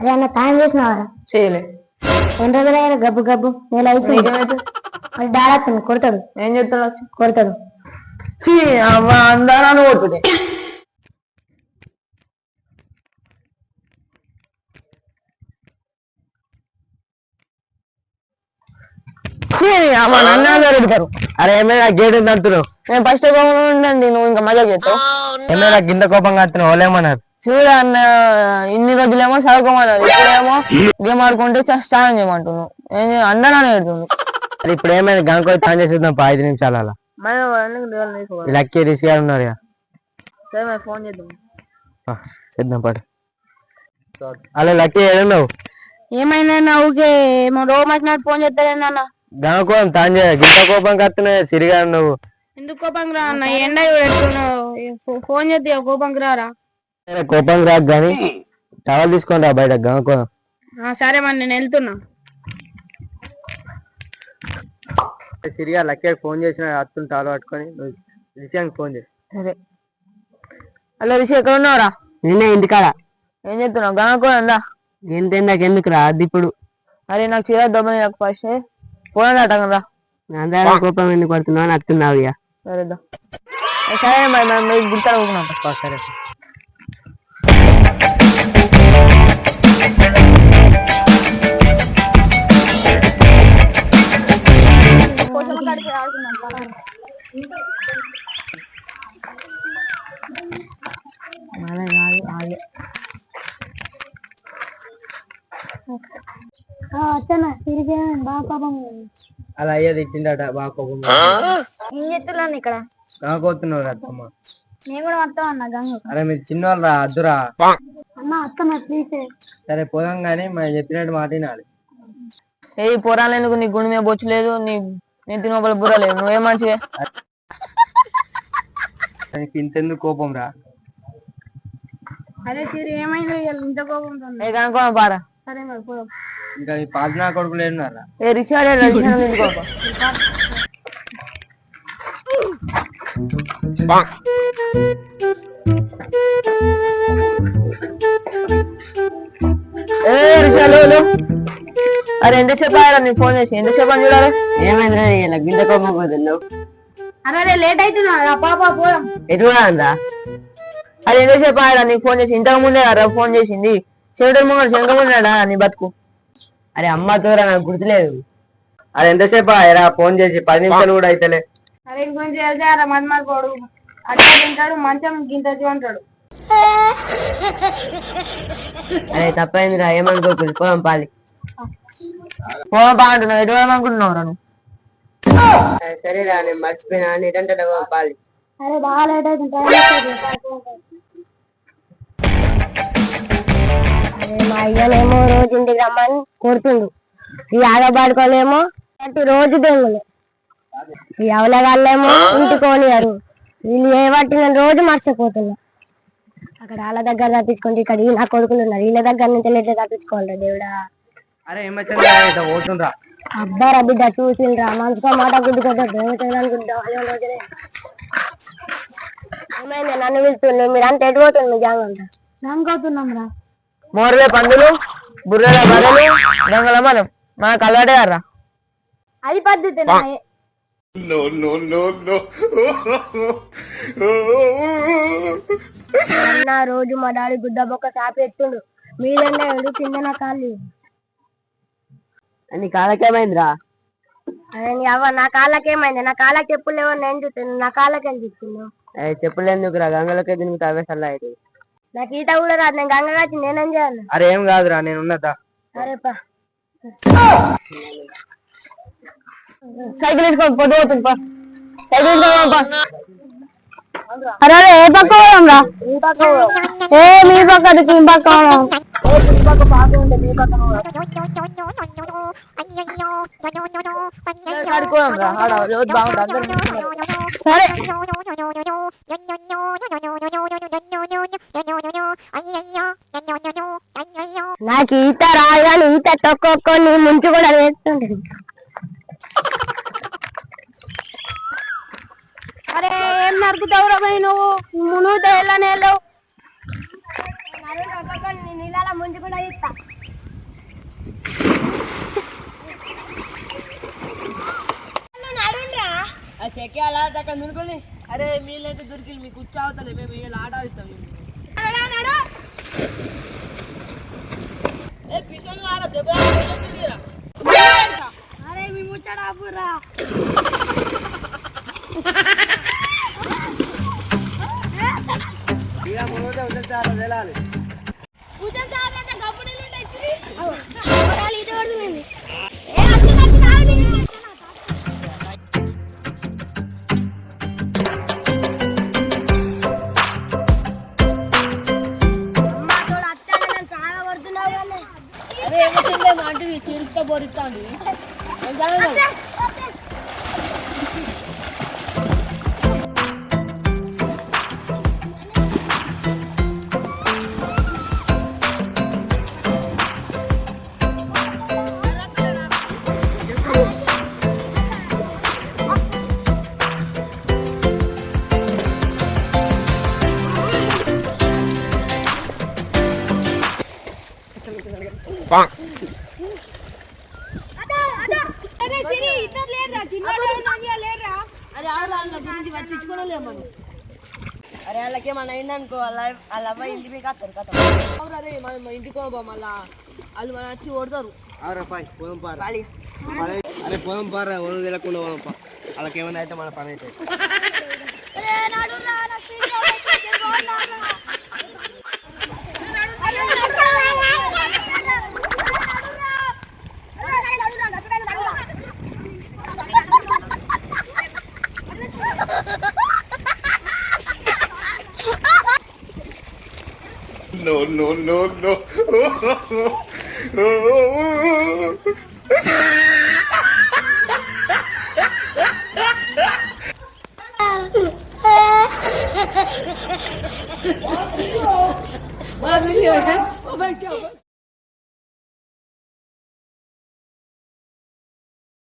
అదే అన్న తాను చేసినావారా? చేయలే. ఎన్ని రోజులైనా గబ్బు గబ్బు. నీకేమైతే అది డాడత్తుంది కొడతాడు. ఏం చెప్తాడు కొడతాడు. అందరాను కొట్టుడే అవ్వ నన్ను అందరు అడుగుతారు అరే ఏమైనా గేట్ అంటున్నావు? నేను ఫస్ట్ ఉండండి నువ్వు ఇంకా మజా చేస్తావు. ఏమైనా గింత కోపంగా అంటున్నావు? వాళ్ళేమన్నారు చూడ అన్న ఇన్ని రోజులేమో చదువుకోమన్నారు. ఇప్పుడేమో గేమ్ ఆడుకుంటే స్నానం చేయమంటున్నావు. ఏం అందరూ పెడుతుంది అది ఇప్పుడు ఏమైనా గంకో తాను చేసేద్దాం పా ఐదు నిమిషాలు అలా లక్కీ రిషి గారు ఉన్నారు ఇక. ఫోన్ చేద్దాం. చేద్దాం పాటు అలా లక్కీ ఏడున్నావు ఏమైనా నవ్వుకే రోజు వచ్చినట్టు ఫోన్ చేస్తారేనా గంకో తాను చేయ గింత కోపంగా వస్తున్నాయి సిరిగా నువ్వు ఎందుకు కోపంకి రా అన్న? ఎండ ఫోన్ చేస్తే కోపంకి రారా? కోపంగా రాకు కానీ టవల్ తీసుకొని రా బయట గంకో ఆ, సరే మరి నేను వెళ్తున్నా. సిరిగా లక్కీ ఫోన్ చేసిన అత్తుని టాలు పట్టుకొని నువ్వు రిషియానికి ఫోన్ చేసి సరే. హలో రిషి ఎక్కడ ఉన్నావురా? నిన్నే ఇంటికాడ. ఏం చెప్తున్నావు గణకో అందా ఎంత ఎందాక ఎందుకు రా అది ఇప్పుడు. అరే నాకు చీర దొబ్బని నాకు ఫస్ట్. ఫోన్ అటంగా రా. అందరూ కోపం ఎందుకు పడుతున్నావు అని అత్తున్నావు ఇక. సరే సరే మరి మరి మీరు గుర్తు అడుగుతున్నాం సరే అలా అయ్యేది ఇచ్చిందట బాగా కోపం. ఏం చేస్తున్నాను ఇక్కడ? కాకపోతున్నావు అత్తమ్మ. నేను కూడా వస్తాం అన్న గంగ. అరే మీరు చిన్నవాళ్ళు రా అద్దురా. అన్న అత్తన్న ప్లీజ్ సరే పోదాం కానీ మనం చెప్పినట్టు మాట వినాలి. ఏ పోరాలు ఎందుకు? నీ గుండె మీద బొచ్చు లేదు నీ నీ తిన లోపల బుర్ర లేదు. నువ్వేం మంచివే? దానికి ఇంతెందుకు కోపం రా? అదే సిరి ఏమైంది ఇంత కోపం ఉంది. ఏ కనుక్కో పారా. సరే మరి పోదాం. ఇంకా ఈ పాలనా కొడుకులు ఏడున్నారా ఏ తీసుకో ఏ రిక్షాలు అరే ఎంతసేపు ఆయరా నీకు ఫోన్ చేసి ఎంతసేపు అని చూడాలి? ఏమైందిరా ఇలా గింత కోపం పోతున్నావు అరే లేట్ అవుతున్నా రా పాప పోదాం. ఎటు కూడా అందా అది ఎంతసేపు ఆయరా నీకు ఫోన్ చేసి ఇంతకు ముందే రా ఫోన్ చేసింది. చెవిటి ముంగడు శంఖ ఉన్నాడా నీ బతుకు? అరే అమ్మతోరా నాకు గుర్తులేదు. అరే ఎంతసేపు ఆయరా ఫోన్ చేసి పది నిమిషాలు కూడా అయితేలే. అరే గురించి వెళ్తే అరే మంది మాకు పోడు. అట్లా తింటాడు మంచం గింత అంటాడు అరే తప్పైందిరా ఏమనుకోకు పోదాం పాలి ఫోన్ బాగుంటున్నావు ఎటు అనుకుంటున్నావు నువ్వు? సరేరా నేను మర్చిపోయినా నీదంటే పాలి అరే బాగా లేట్ అవుతుంది మా అయ్యనేమో రోజు ఇంటికి రమ్మని కొడుతుండు ఈ ఆగబాడుకోలేమో ప్రతి రోజు దొంగలు. ఈ అవలగాళ్ళేమో ఇంటికి పోనీయరు. వీళ్ళు ఏ బట్టి నేను రోజు మర్చిపోతున్నా అక్కడ వాళ్ళ దగ్గర తప్పించుకుంటే ఇక్కడ ఈ నా కొడుకులు ఉన్నారు వీళ్ళ దగ్గర నుంచి ఎట్లా తప్పించుకోవాలి దేవుడా? అరే ఏమొచ్చిందా పోతుండ్రా. అబ్బారా బిడ్డ చూసిండ్రా. మనసుతో మాట గుడ్డుకొద్దా దేవతలు రోజునే ఏమైంది? నన్ను వెళ్తుండ్రు మీరు అంత ఎటు పోతుంది జాగ్రత్త గంగవుతున్నాం రా. మోరలే పందులు బుర్రల బర్రెలు దొంగల మనం మనకు అలవాటే రా. అది పద్ధతి అన్న రోజు మా డాడీ గుడ్డ బొక్క సాపి ఎత్తుండు మీదన్నా ఎడు కింద నా కాళ్ళు నీ నీ అవ్వ నా కాళ్ళకేమైంది? నా కాళ్ళకి చెప్పులు లేవో నేను చూస్తాను నా కాళ్ళకేం చెప్తున్నావు చెప్పులేందుకు రా గంగలోకే దీనికి అవే సల్లా అయితే నాకు ఈత కూడా రాదు నేను గంగ కాచి నేనేం చేయాలి? అరే ఏం కాదురా నేను ఉన్నదా సరేపా సైకిల్ వేసుకో పొద్దు అవుతుంది పా. సైకిల్ వేసుకో పా అరే అరే, ఏ పక్క పోదాం రా? ఏ మీ పక్క మీ పక్క సరే. నాకు ఈత రాగానే ఈత తొక్కొని ముంచు కూడా వేస్తుండే. అరే ఏం నరుకుతావు రవి నువ్వు? మునుగుతా ఎలా నేలవు. నీళ్ళ ముంచు కూడా ఇస్తా చెక్కి అలా దక్కని అరే మీలైతే దొరికి మీకు కూర్చో అవుతలే మేము ఇలా ఆట ఆడుతాం ఏ పిసను ఆరా దెబ్బ తీరా. అరే మీ ముచ్చట ఆపురా అరే మా అంటే చిరుకుతో బోరిస్తాండి ఏం చదవదు అది ఆరు వాళ్ళ గురించి పట్టించుకోలేమని అరే వాళ్ళకి ఏమన్నా అయిందనుకో వాళ్ళ వాళ్ళ అబ్బాయి ఇంటి వస్తారు కథ అవురు అరే మన మన ఇంటికి పోబా మళ్ళా. వాళ్ళు మన వచ్చి కొడతారు. వాడి. అరే పోదాం పారా ఓనం వెళ్ళకుండా పోదాం పా. వాళ్ళకి ఏమైనా అయితే మన పని అయితే No, no, no, no.